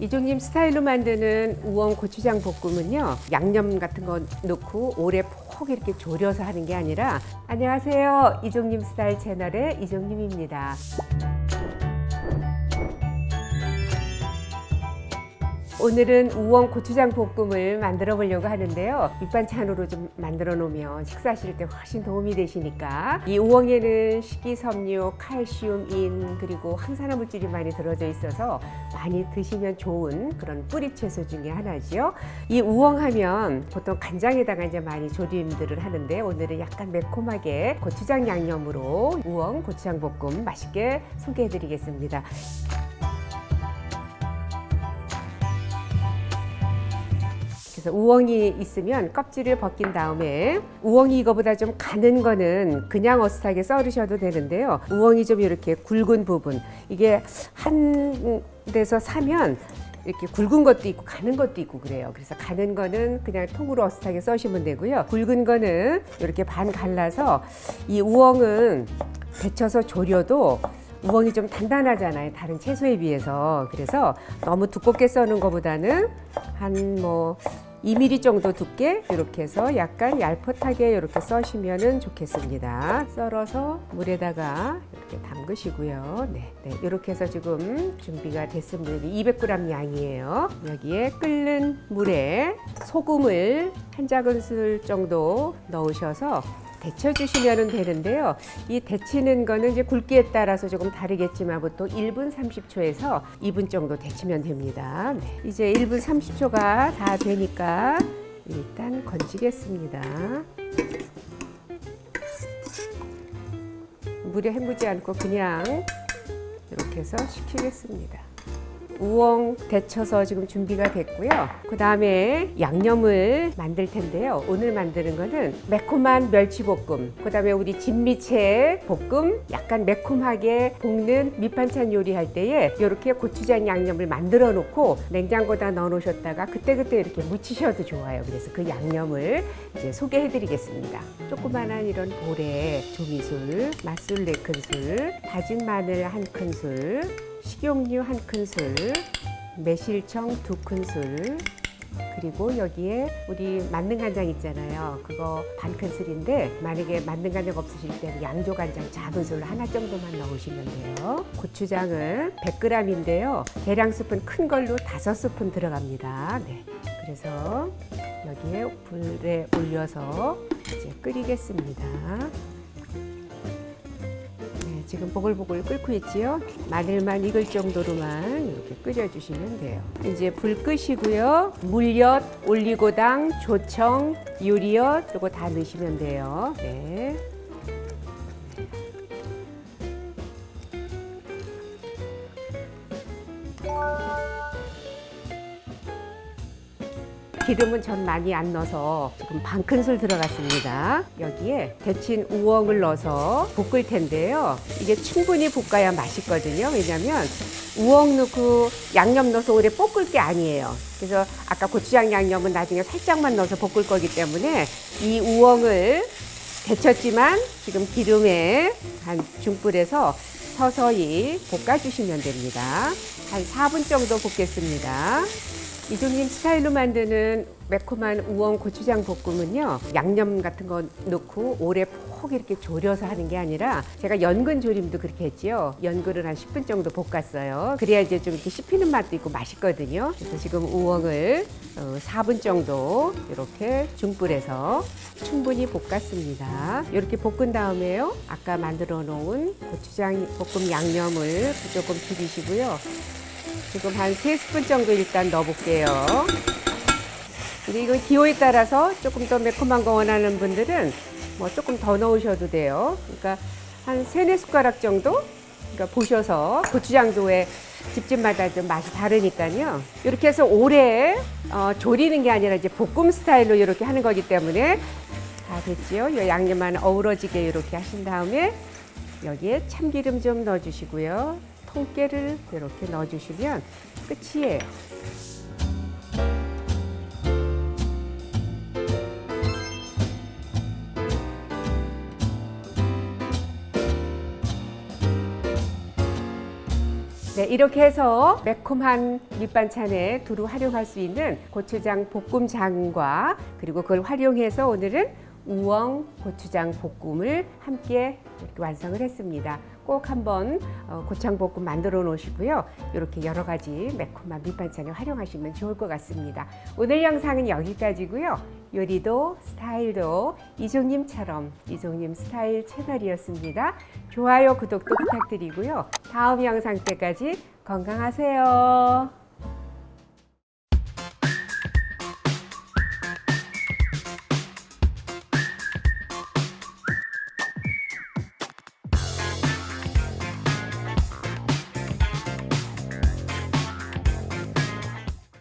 이종님 스타일로 만드는 우엉 고추장 볶음은요 양념 같은 거 넣고 오래 푹 이렇게 졸여서 하는 게 아니라 안녕하세요 이종님 스타일 채널의 이종님입니다. 오늘은 우엉 고추장 볶음을 만들어 보려고 하는데요. 밑반찬으로 좀 만들어 놓으면 식사하실 때 훨씬 도움이 되시니까 이 우엉에는 식이섬유, 칼슘, 인 그리고 항산화 물질이 많이 들어져 있어서 많이 드시면 좋은 그런 뿌리 채소 중에 하나지요. 이 우엉 하면 보통 간장에다가 이제 많이 조림들을 하는데 오늘은 약간 매콤하게 고추장 양념으로 우엉 고추장 볶음 맛있게 소개해 드리겠습니다. 그래서 우엉이 있으면 껍질을 벗긴 다음에 우엉이 이거보다 좀 가는 거는 그냥 어슷하게 썰으셔도 되는데요. 우엉이 좀 이렇게 굵은 부분 이게 한 데서 사면 이렇게 굵은 것도 있고 가는 것도 있고 그래요. 그래서 가는 거는 그냥 통으로 어슷하게 써시면 되고요. 굵은 거는 이렇게 반 갈라서 이 우엉은 데쳐서 졸여도 우엉이 좀 단단하잖아요. 다른 채소에 비해서. 그래서 너무 두껍게 써는 것보다는 한뭐 2mm 정도 두께 이렇게 해서 약간 얄풋하게 이렇게 써시면은 좋겠습니다. 썰어서 물에다가 이렇게 담그시고요. 네, 네, 이렇게 해서 지금 준비가 됐습니다. 200g 양이에요. 여기에 끓는 물에 소금을 한 작은술 정도 넣으셔서 데쳐 주시면 되는데요. 이 데치는 거는 이제 굵기에 따라서 조금 다르겠지만 보통 1분 30초에서 2분 정도 데치면 됩니다. 네. 이제 1분 30초가 다 되니까 일단 건지겠습니다. 물에 헹구지 않고 그냥 이렇게 해서 식히겠습니다. 우엉 데쳐서 지금 준비가 됐고요. 그 다음에 양념을 만들 텐데요. 오늘 만드는 거는 매콤한 멸치볶음, 그 다음에 우리 진미채 볶음, 약간 매콤하게 볶는 밑반찬 요리할 때에 이렇게 고추장 양념을 만들어 놓고 냉장고에다 넣어 놓으셨다가 그때그때 이렇게 무치셔도 좋아요. 그래서 그 양념을 이제 소개해 드리겠습니다. 조그만한 이런 볼에 조미술, 맛술 네 큰술, 다진 마늘 한 큰술, 식용유 한 큰술, 매실청 두 큰술, 그리고 여기에 우리 만능 간장 있잖아요. 그거 반 큰술인데 만약에 만능 간장 없으실 때는 양조 간장 작은 술 하나 정도만 넣으시면 돼요. 고추장은 100g인데요. 계량 스푼 큰 걸로 다섯 스푼 들어갑니다. 네. 그래서 여기에 불에 올려서 이제 끓이겠습니다. 네, 지금 보글보글 끓고 있지요. 마늘만 익을 정도로만 이렇게 끓여주시면 돼요. 이제 불 끄시고요. 물엿, 올리고당, 조청, 유리엿 이거 다 넣으시면 돼요. 네. 기름은 전 많이 안 넣어서 지금 반 큰술 들어갔습니다. 여기에 데친 우엉을 넣어서 볶을 텐데요. 이게 충분히 볶아야 맛있거든요. 왜냐면 우엉 넣고 양념 넣어서 오래 볶을 게 아니에요. 그래서 아까 고추장 양념은 나중에 살짝만 넣어서 볶을 거기 때문에 이 우엉을 데쳤지만 지금 기름에 한 중불에서 서서히 볶아주시면 됩니다. 한 4분 정도 볶겠습니다. 이종님 스타일로 만드는 매콤한 우엉 고추장 볶음은요 양념 같은 거 넣고 오래 푹 이렇게 졸여서 하는 게 아니라 제가 연근 조림도 그렇게 했지요. 연근을 한 10분 정도 볶았어요. 그래야 이제 좀 이렇게 씹히는 맛도 있고 맛있거든요. 그래서 지금 우엉을 어, 4분 정도 이렇게 중불에서 충분히 볶았습니다. 이렇게 볶은 다음에요 아까 만들어 놓은 고추장 볶음 양념을 조금 비비시고요 지금 한세 스푼 정도 일단 넣어볼게요. 근데 이건 기호에 따라서 조금 더 매콤한 거 원하는 분들은 뭐 조금 더 넣으셔도 돼요. 그러니까 한 세네 숟가락 정도? 그러니까 보셔서 고추장도에 집집마다 좀 맛이 다르니까요. 이렇게 해서 오래 어, 졸이는 게 아니라 이제 볶음 스타일로 이렇게 하는 거기 때문에 다 됐지요. 이 양념만 어우러지게 이렇게 하신 다음에 여기에 참기름 좀 넣어주시고요. 통깨를 이렇게 넣어주시면 끝이에요. 네, 이렇게 해서 매콤한 밑반찬에 두루 활용할 수 있는 고추장 볶음장과 그리고 그걸 활용해서 오늘은 우엉 고추장 볶음을 함께 완성을 했습니다. 꼭 한번 어, 고창 볶음 만들어 놓으시고요. 이렇게 여러 가지 매콤한 밑반찬에 활용하시면 좋을 것 같습니다. 오늘 영상은 여기까지고요. 요리도 스타일도 이종님처럼 이종님 스타일 채널이었습니다. 좋아요, 구독도 부탁드리고요. 다음 영상 때까지 건강하세요.